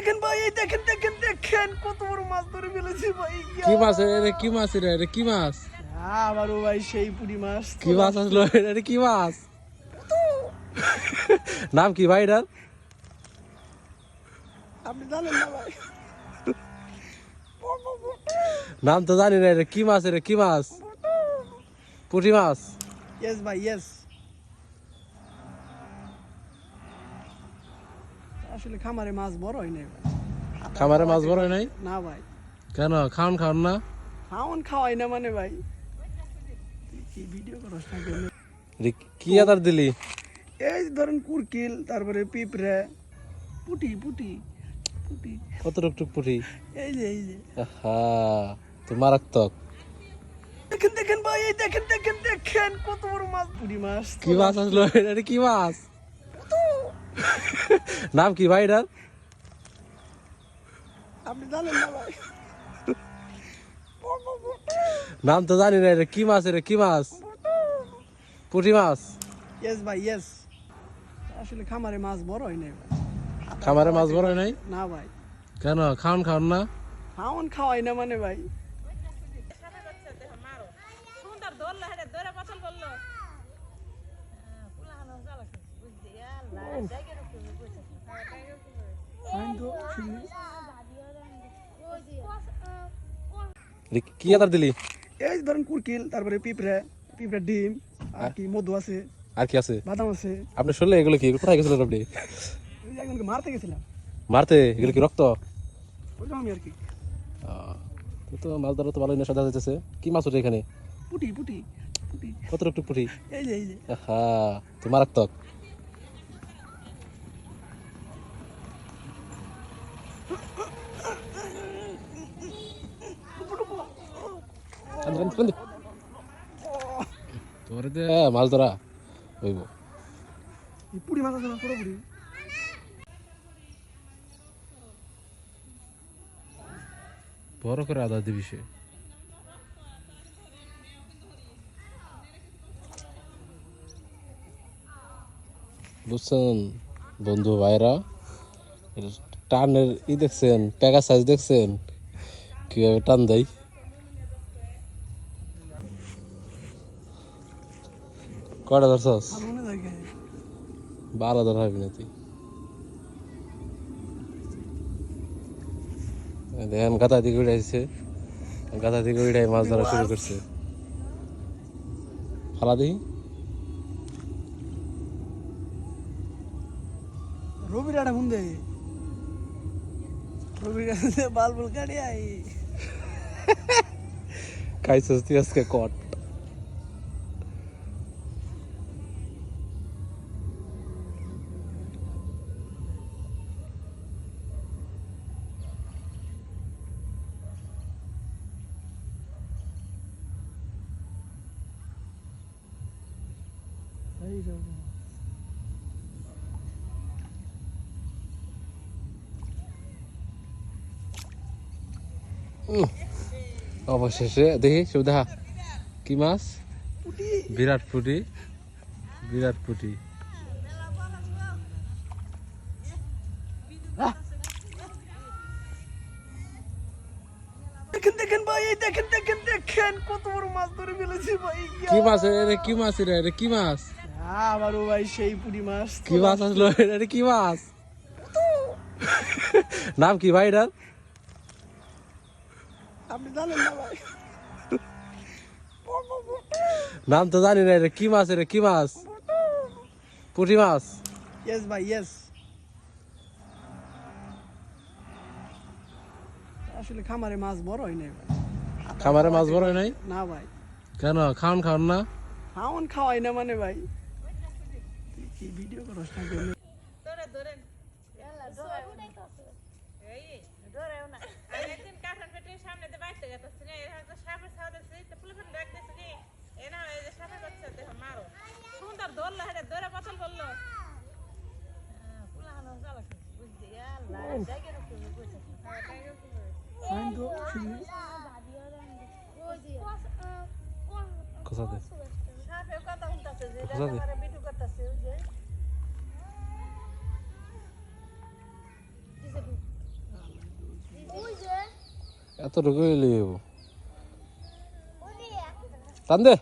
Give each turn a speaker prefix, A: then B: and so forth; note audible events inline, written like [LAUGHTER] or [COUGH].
A: দেখেন ভাই এই দেখেন দেখেন দেখেন কত বড় মাছ ধরে ফেলেছি ভাই।
B: কি মাছ রে? কি মাছ রে? এটা কি মাছ?
A: আবারও ভাই সেই পুরি মাছ
B: কি মাছ আসলো? এটা কি মাছ? নাম কি ভাই এটার?
A: আপনি জানেন না ভাই।
B: নাম তো জানি না এটা কি মাছ রে? কি মাছ? পুঁটি মাছ।
A: ইয়েস ভাই ইয়েস আসলে খামারে মাছ বড় হয় নাই
B: খামারে মাছ বড় হয় নাই?
A: না ভাই।
B: কেন? খাওন খাওন না?
A: খাওন খাওয়াই না মানে ভাই। কি ভিডিও করস না কেন?
B: কি আদার দিলি?
A: এই ধরেন কুরকিল তারপরে পিঁপড়ে পুটি পুটি পুটি।
B: কত টুকটুক পুটি?
A: এই যে এই যে।
B: হা তো মারাত্মক।
A: দেখেন দেখেন ভাই এই দেখেন দেখেন দেখেন কত বড় মাছ পুরি মাছ।
B: কি মাছ আসলো? এটা কি মাছ? [LAUGHS] নাম কি ভাই এটার?
A: আপনি জানেন না ভাই।
B: নাম তো জানি না এটা। কি মাছ রে কি মাছ? পুঁটি মাছ?
A: ইয়েস ভাই ইয়েস আসলে খামারে মাছ বড় হয় নাই।
B: খামারে মাছ বড় হয় নাই?
A: না ভাই।
B: কেন? খাওন খাওন না?
A: খাওন খাওয়াই না মানে ভাই
C: সুন্দর ধরলো হেডে ধরে পছন্দ করল পুলানো জ্বালা বুঝলি আল্লাহ জায়গা রকম বুঝছে
A: ফাইন তো শুনি।
B: রে, কি আদার দিলি?
A: এই ধরেন কুরকিল তারপরে পিঁপড়ে পিঁপড়ে ডিম আর কি মধু আছে
B: আর কি আছে?
A: বাদাম আছে।
B: আপনি শুনলে এগুলো কি কোথায় গেছিলেন আপনি?
A: একজনকে মারতে গেছিলাম।
B: মারতে? এগুলো কি রক্ত?
A: ওইরকম আর কি।
B: তো মাছ ধরা তো ভালোই নেশা যাচ্ছে কি মাছ ওঠে এখানে?
A: পুটি পুটি পুটি।
B: কত টুকটুক পুঁটি?
A: এই যে এই যে।
B: হা তো মারাত্মক। তোরে মাছ ধরা হইব
A: পুরি মাছ আছে না পুরো
B: বড় করে আদা দিবি সে বুঝছেন বন্ধু ভাইরা টানের ই দেখছেন প্যাগা সাইজ দেখছেন কীভাবে টান দেয় কয়টা ধরছস? বারো ধর হবি না তুই। দেখেন গাদা দিকে উড়াইছে গাদা দিকে উড়াই মাছ ধরা শুরু করছে। ফালা দিই।
A: রবির আটা মুন্দে রবির কাছে বাল বুল কাটি আই।
B: খাইছিস তুই আজকে কট।
A: এই রকম
B: অবশেষে দেখি দেখা কি মাছ? বিরাট পুটি। বিরাট পুটি।
A: দেখেন দেখেন ভাই দেখেন দেখেন দেখেন কত বড় মাছ ধরে ফেলেছি ভাই।
B: কি মাছ? রে কি মাছ রে? কি মাছ?
A: আবারও ভাই সেই পুরি মাছ।
B: কি মাছ আসলো? এটা কি মাছ? নাম কি ভাই এটার?
A: আপনি জানেন না ভাই।
B: নাম তো জানি না এটা কি মাছ রে কি মাছ? পুঁটি মাছ।
A: ইয়েস ভাই ইয়েস আসলে খামারে মাছ বড় হয় নাই ভাই।
B: খামারে মাছ বড় হয় নাই?
A: না ভাই।
B: কেন? খাওন খাওন না?
A: খাওন খাওয়াই না মানে ভাই। তুই ভিডিও করস না কেন
C: ধরে ধরেন এই ধরেও না আমি একদিন কাঠান পেটের সামনে দিয়ে বাইতে গেতেছি না এর হয়তো সাপের ছাও দেখছি তো পুলিশ দেখতেছি কি এ না এই যে সাপের বাচ্চা দেহ মারো সুন্দর ধরলো হেডে ধরে জায়গা বুঝছে
B: কথা
C: শুনতেছে আছে ওই যে
D: এত ঢুকে লিয়ে টান দে।